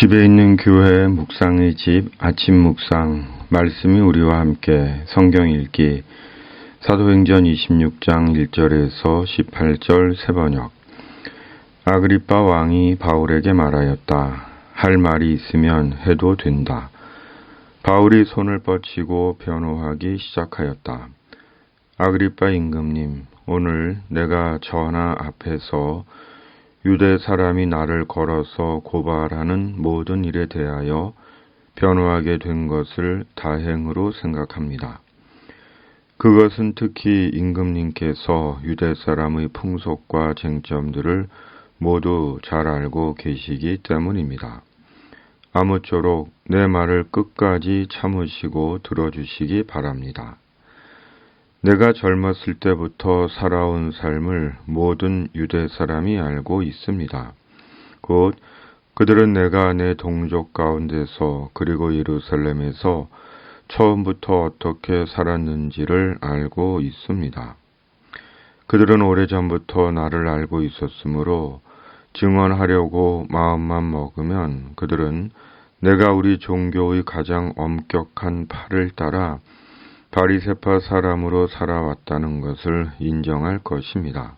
집에 있는 교회 묵상의 집 아침 묵상 말씀이 우리와 함께 성경 읽기 사도행전 26장 1절에서 18절 세 번역 아그리빠 왕이 바울에게 말하였다. 할 말이 있으면 해도 된다. 바울이 손을 뻗치고 변호하기 시작하였다. 아그리빠 임금님, 오늘 내가 전하 앞에서 유대 사람이 나를 걸어서 고발하는 모든 일에 대하여 변호하게 된 것을 다행으로 생각합니다. 그것은 특히 임금님께서 유대 사람의 풍속과 쟁점들을 모두 잘 알고 계시기 때문입니다. 아무쪼록 내 말을 끝까지 참으시고 들어주시기 바랍니다. 내가 젊었을 때부터 살아온 삶을 모든 유대 사람이 알고 있습니다. 곧 그들은 내가 내 동족 가운데서 그리고 예루살렘에서 처음부터 어떻게 살았는지를 알고 있습니다. 그들은 오래전부터 나를 알고 있었으므로 증언하려고 마음만 먹으면 그들은 내가 우리 종교의 가장 엄격한 팔을 따라 바리세파 사람으로 살아왔다는 것을 인정할 것입니다.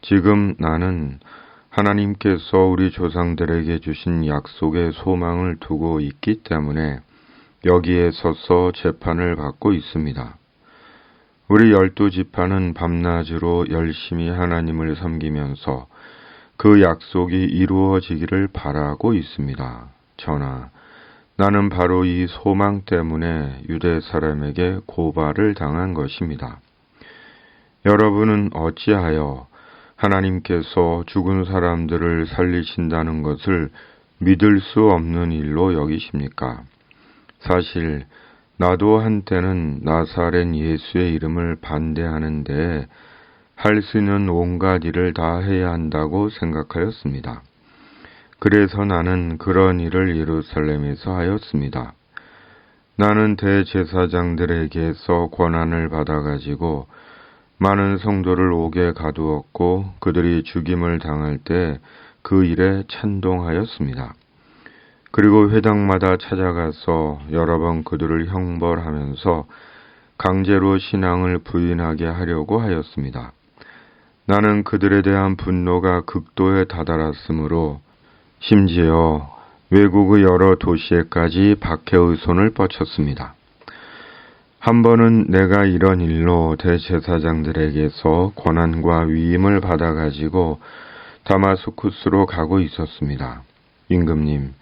지금 나는 하나님께서 우리 조상들에게 주신 약속의 소망을 두고 있기 때문에 여기에 서서 재판을 받고 있습니다. 우리 열두 지파는 밤낮으로 열심히 하나님을 섬기면서 그 약속이 이루어지기를 바라고 있습니다. 전하, 나는 바로 이 소망 때문에 유대 사람에게 고발을 당한 것입니다. 여러분은 어찌하여 하나님께서 죽은 사람들을 살리신다는 것을 믿을 수 없는 일로 여기십니까? 사실 나도 한때는 나사렛 예수의 이름을 반대하는데 할 수 있는 온갖 일을 다 해야 한다고 생각하였습니다. 그래서 나는 그런 일을 예루살렘에서 하였습니다. 나는 대제사장들에게서 권한을 받아가지고 많은 성도를 옥에 가두었고 그들이 죽임을 당할 때 그 일에 찬동하였습니다. 그리고 회당마다 찾아가서 여러 번 그들을 형벌하면서 강제로 신앙을 부인하게 하려고 하였습니다. 나는 그들에 대한 분노가 극도에 다다랐으므로 심지어 외국의 여러 도시에까지 박해의 손을 뻗쳤습니다. 한 번은 내가 이런 일로 대제사장들에게서 권한과 위임을 받아가지고 다마스쿠스로 가고 있었습니다. 임금님,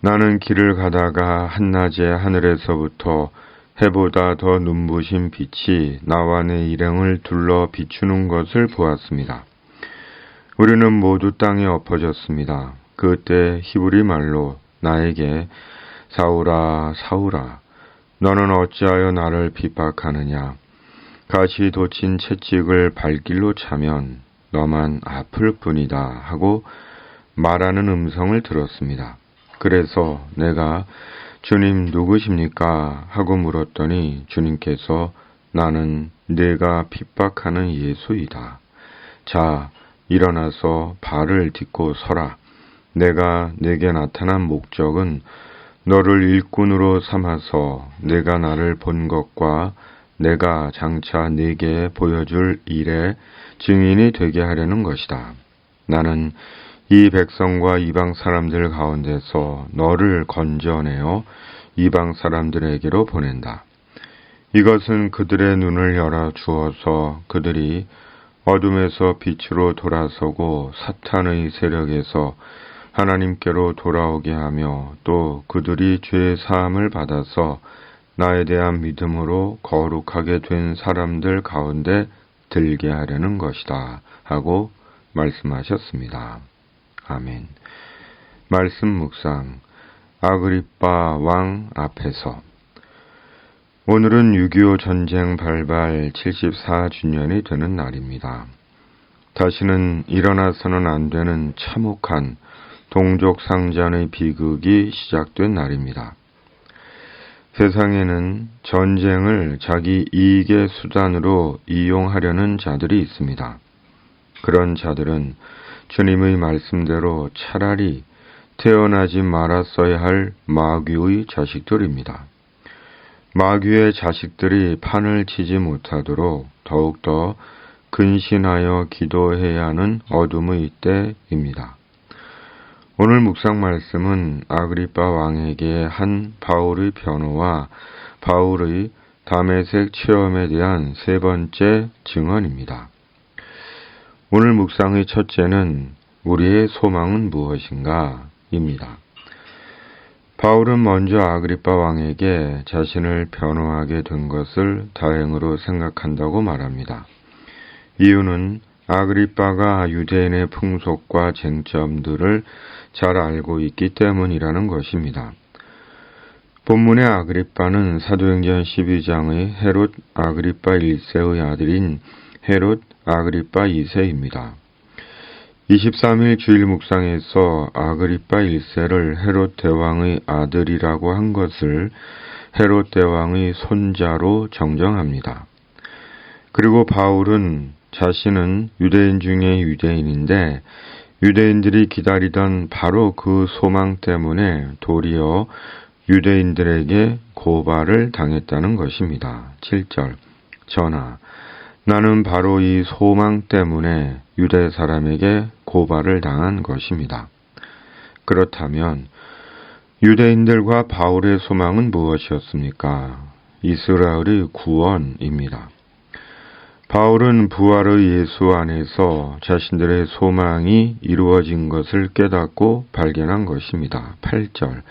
나는 길을 가다가 한낮에 하늘에서부터 해보다 더 눈부신 빛이 나와 내 일행을 둘러 비추는 것을 보았습니다. 우리는 모두 땅에 엎어졌습니다. 그때 히브리 말로 나에게 사우라 사우라 너는 어찌하여 나를 핍박하느냐 가시 돋친 채찍을 발길로 차면 너만 아플 뿐이다 하고 말하는 음성을 들었습니다. 그래서 내가 주님 누구십니까? 하고 물었더니 주님께서 나는 내가 핍박하는 예수이다. 자, 일어나서 발을 딛고 서라. 내가 내게 나타난 목적은 너를 일꾼으로 삼아서 내가 나를 본 것과 내가 장차 네게 보여줄 일에 증인이 되게 하려는 것이다. 나는 이 백성과 이방 사람들 가운데서 너를 건져내어 이방 사람들에게로 보낸다. 이것은 그들의 눈을 열어 주어서 그들이 어둠에서 빛으로 돌아서고 사탄의 세력에서 하나님께로 돌아오게 하며 또 그들이 죄 사함을 받아서 나에 대한 믿음으로 거룩하게 된 사람들 가운데 들게 하려는 것이다. 하고 말씀하셨습니다. 아멘. 말씀 묵상. 아그리빠 왕 앞에서. 오늘은 6.25 전쟁 발발 74주년이 되는 날입니다. 다시는 일어나서는 안 되는 참혹한 동족 상잔의 비극이 시작된 날입니다. 세상에는 전쟁을 자기 이익의 수단으로 이용하려는 자들이 있습니다. 그런 자들은 주님의 말씀대로 차라리 태어나지 말았어야 할 마귀의 자식들입니다. 마귀의 자식들이 판을 치지 못하도록 더욱더 근신하여 기도해야 하는 어둠의 때입니다. 오늘 묵상 말씀은 아그리파 왕에게 한 바울의 변호와 바울의 담에색 체험에 대한 세 번째 증언입니다. 오늘 묵상의 첫째는 우리의 소망은 무엇인가? 입니다. 바울은 먼저 아그리파 왕에게 자신을 변호하게 된 것을 다행으로 생각한다고 말합니다. 이유는 아그리파가 유대인의 풍속과 쟁점들을 잘 알고 있기 때문이라는 것입니다. 본문의 아그리파는 사도행전 12장의 헤롯 아그리파 1세의 아들인 헤롯 아그리파 2세입니다. 23일 주일 묵상에서 아그리파 1세를 헤롯 대왕의 아들이라고 한 것을 헤롯 대왕의 손자로 정정합니다. 그리고 바울은 자신은 유대인 중에 유대인인데 유대인들이 기다리던 바로 그 소망 때문에 도리어 유대인들에게 고발을 당했다는 것입니다. 7절 전하 나는 바로 이 소망 때문에 유대 사람에게 고발을 당한 것입니다. 그렇다면 유대인들과 바울의 소망은 무엇이었습니까? 이스라엘의 구원입니다. 바울은 부활의 예수 안에서 자신들의 소망이 이루어진 것을 깨닫고 발견한 것입니다. 8절.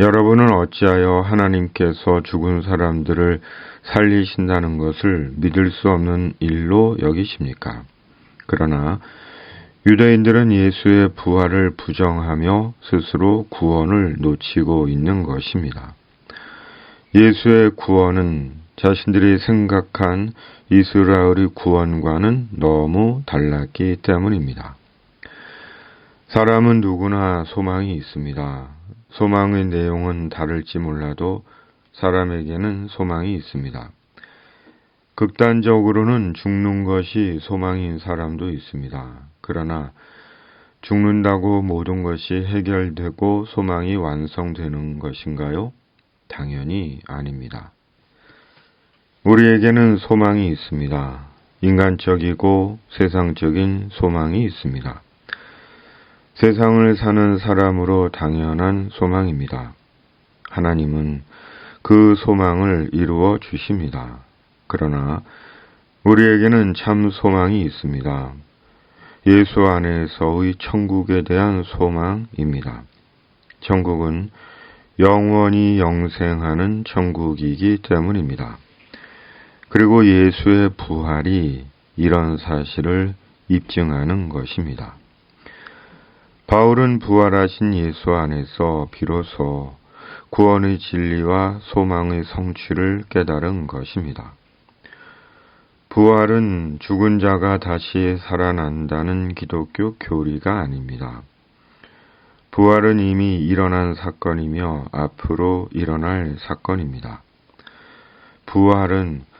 여러분은 어찌하여 하나님께서 죽은 사람들을 살리신다는 것을 믿을 수 없는 일로 여기십니까? 그러나 유대인들은 예수의 부활을 부정하며 스스로 구원을 놓치고 있는 것입니다. 예수의 구원은 자신들이 생각한 이스라엘의 구원과는 너무 달랐기 때문입니다. 사람은 누구나 소망이 있습니다. 소망의 내용은 다를지 몰라도 사람에게는 소망이 있습니다. 극단적으로는 죽는 것이 소망인 사람도 있습니다. 그러나 죽는다고 모든 것이 해결되고 소망이 완성되는 것인가요? 당연히 아닙니다. 우리에게는 소망이 있습니다. 인간적이고 세상적인 소망이 있습니다. 세상을 사는 사람으로 당연한 소망입니다. 하나님은 그 소망을 이루어 주십니다. 그러나 우리에게는 참 소망이 있습니다. 예수 안에서의 천국에 대한 소망입니다. 천국은 영원히 영생하는 천국이기 때문입니다. 그리고 예수의 부활이 이런 사실을 입증하는 것입니다. 바울은 부활하신 예수 안에서 비로소 구원의 진리와 소망의 성취를 깨달은 것입니다. 부활은 죽은 자가 다시 살아난다는 기독교 교리가 아닙니다. 부활은 이미 일어난 사건이며 앞으로 일어날 사건입니다. 부활은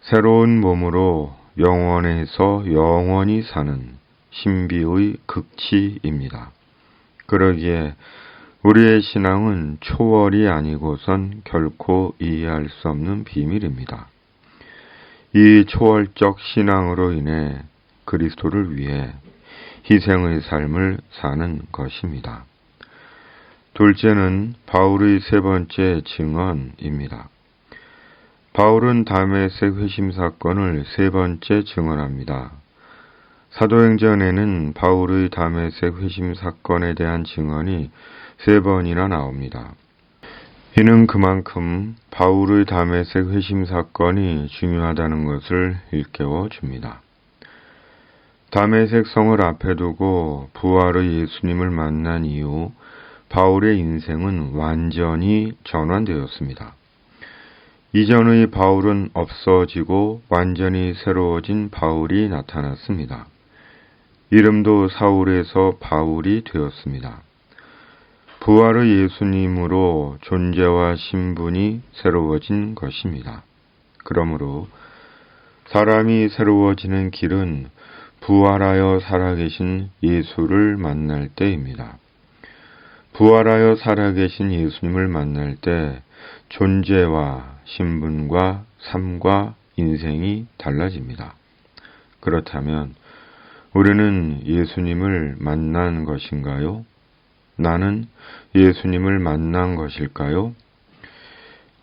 새로운 몸으로 영원에서 영원히 사는 신비의 극치입니다. 그러기에 우리의 신앙은 초월이 아니고선 결코 이해할 수 없는 비밀입니다. 이 초월적 신앙으로 인해 그리스도를 위해 희생의 삶을 사는 것입니다. 둘째는 바울의 세 번째 증언입니다. 바울은 담에색 회심 사건을 세 번째 증언합니다. 사도행전에는 바울의 담에색 회심 사건에 대한 증언이 세 번이나 나옵니다. 이는 그만큼 바울의 담에색 회심 사건이 중요하다는 것을 일깨워 줍니다. 담에색 성을 앞에 두고 부활의 예수님을 만난 이후 바울의 인생은 완전히 전환되었습니다. 이전의 바울은 없어지고 완전히 새로워진 바울이 나타났습니다. 이름도 사울에서 바울이 되었습니다. 부활의 예수님으로 존재와 신분이 새로워진 것입니다. 그러므로 사람이 새로워지는 길은 부활하여 살아계신 예수를 만날 때입니다. 부활하여 살아계신 예수님을 만날 때 존재와 신분과 삶과 인생이 달라집니다. 그렇다면 우리는 예수님을 만난 것인가요? 나는 예수님을 만난 것일까요?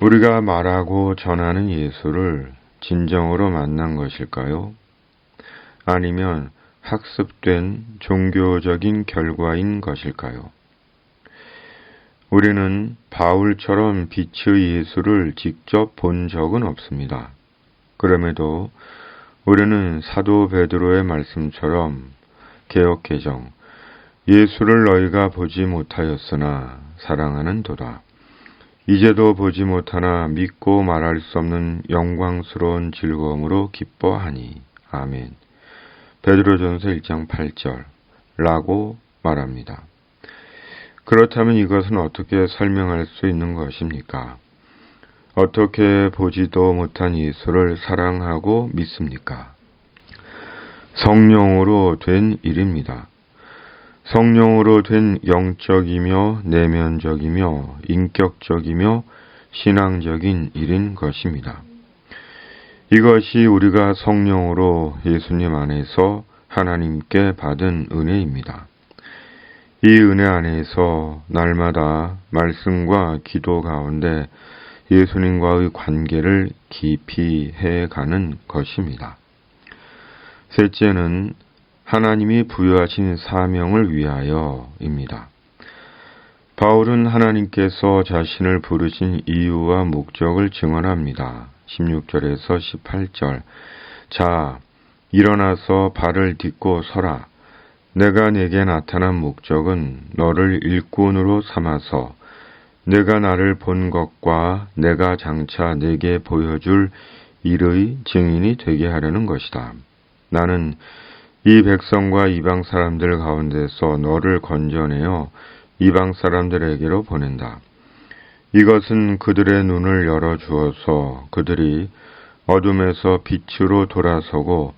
우리가 말하고 전하는 예수를 진정으로 만난 것일까요? 아니면 학습된 종교적인 결과인 것일까요? 우리는 바울처럼 빛의 예수를 직접 본 적은 없습니다. 그럼에도 우리는 사도 베드로의 말씀처럼 개혁개정 예수를 너희가 보지 못하였으나 사랑하는 도다. 이제도 보지 못하나 믿고 말할 수 없는 영광스러운 즐거움으로 기뻐하니. 아멘. 베드로전서 1장 8절 라고 말합니다. 그렇다면 이것은 어떻게 설명할 수 있는 것입니까? 어떻게 보지도 못한 예수를 사랑하고 믿습니까? 성령으로 된 일입니다. 성령으로 된 영적이며 내면적이며 인격적이며 신앙적인 일인 것입니다. 이것이 우리가 성령으로 예수님 안에서 하나님께 받은 은혜입니다. 이 은혜 안에서 날마다 말씀과 기도 가운데 예수님과의 관계를 깊이 해가는 것입니다. 셋째는 하나님이 부여하신 사명을 위하여입니다. 바울은 하나님께서 자신을 부르신 이유와 목적을 증언합니다. 16절에서 18절. 자, 일어나서 발을 딛고 서라. 내가 내게 나타난 목적은 너를 일꾼으로 삼아서 내가 나를 본 것과 내가 장차 내게 보여줄 일의 증인이 되게 하려는 것이다. 나는 이 백성과 이방 사람들 가운데서 너를 건져내어 이방 사람들에게로 보낸다. 이것은 그들의 눈을 열어 주어서 그들이 어둠에서 빛으로 돌아서고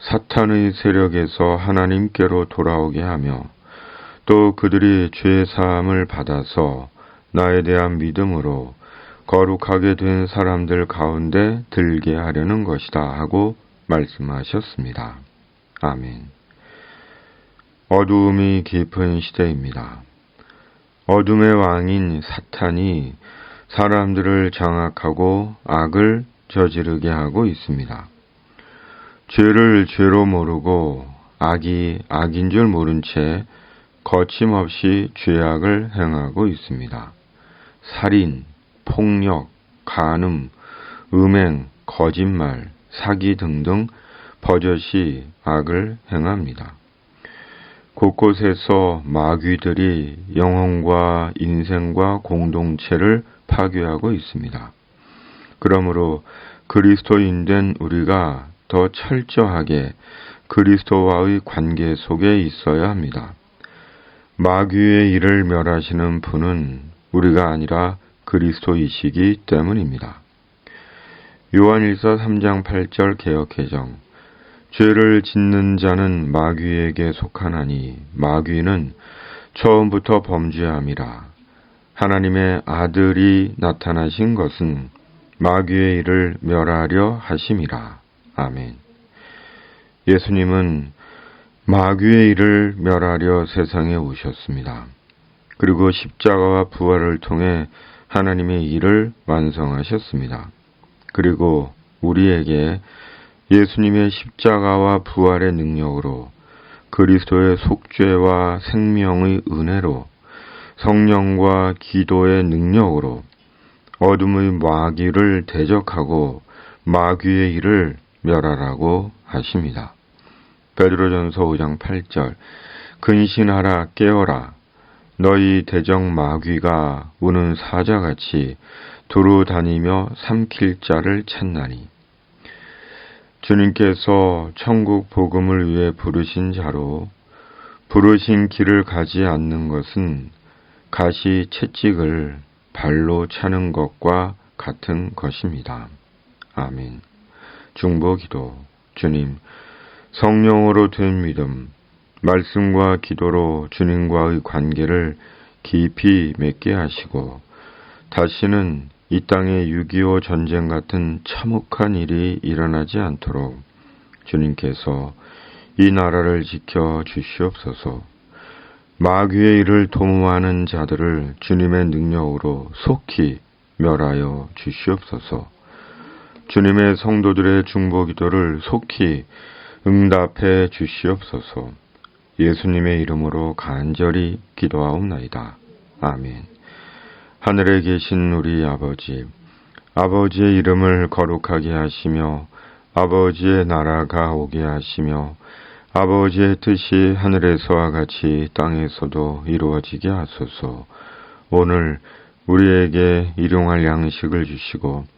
사탄의 세력에서 하나님께로 돌아오게 하며 또 그들이 죄 사함을 받아서 나에 대한 믿음으로 거룩하게 된 사람들 가운데 들게 하려는 것이다 하고 말씀하셨습니다. 아멘. 어두움이 깊은 시대입니다. 어둠의 왕인 사탄이 사람들을 장악하고 악을 저지르게 하고 있습니다. 죄를 죄로 모르고 악이 악인 줄 모른 채 거침없이 죄악을 행하고 있습니다. 살인, 폭력, 간음, 음행, 거짓말, 사기 등등 버젓이 악을 행합니다. 곳곳에서 마귀들이 영혼과 인생과 공동체를 파괴하고 있습니다. 그러므로 그리스도인 된 우리가 더 철저하게 그리스도와의 관계 속에 있어야 합니다. 마귀의 일을 멸하시는 분은 우리가 아니라 그리스도이시기 때문입니다. 요한일서 3장 8절 개혁개정 죄를 짓는 자는 마귀에게 속하나니 마귀는 처음부터 범죄함이라 하나님의 아들이 나타나신 것은 마귀의 일을 멸하려 하심이라. 아멘. 예수님은 마귀의 일을 멸하려 세상에 오셨습니다. 그리고 십자가와 부활을 통해 하나님의 일을 완성하셨습니다. 그리고 우리에게 예수님의 십자가와 부활의 능력으로 그리스도의 속죄와 생명의 은혜로 성령과 기도의 능력으로 어둠의 마귀를 대적하고 마귀의 일을 멸하라고 하십니다. 베드로전서 5장 8절 근신하라 깨어라 너희 대적 마귀가 우는 사자같이 두루 다니며 삼킬 자를 찾나니 주님께서 천국 복음을 위해 부르신 자로 부르신 길을 가지 않는 것은 가시 채찍을 발로 차는 것과 같은 것입니다. 아멘. 중보기도 주님 성령으로 된 믿음 말씀과 기도로 주님과의 관계를 깊이 맺게 하시고 다시는 이 땅에 6.25 전쟁 같은 참혹한 일이 일어나지 않도록 주님께서 이 나라를 지켜 주시옵소서. 마귀의 일을 도모하는 자들을 주님의 능력으로 속히 멸하여 주시옵소서. 주님의 성도들의 중보 기도를 속히 응답해 주시옵소서. 예수님의 이름으로 간절히 기도하옵나이다. 아멘. 하늘에 계신 우리 아버지, 아버지의 이름을 거룩하게 하시며 아버지의 나라가 오게 하시며 아버지의 뜻이 하늘에서와 같이 땅에서도 이루어지게 하소서. 오늘 우리에게 일용할 양식을 주시고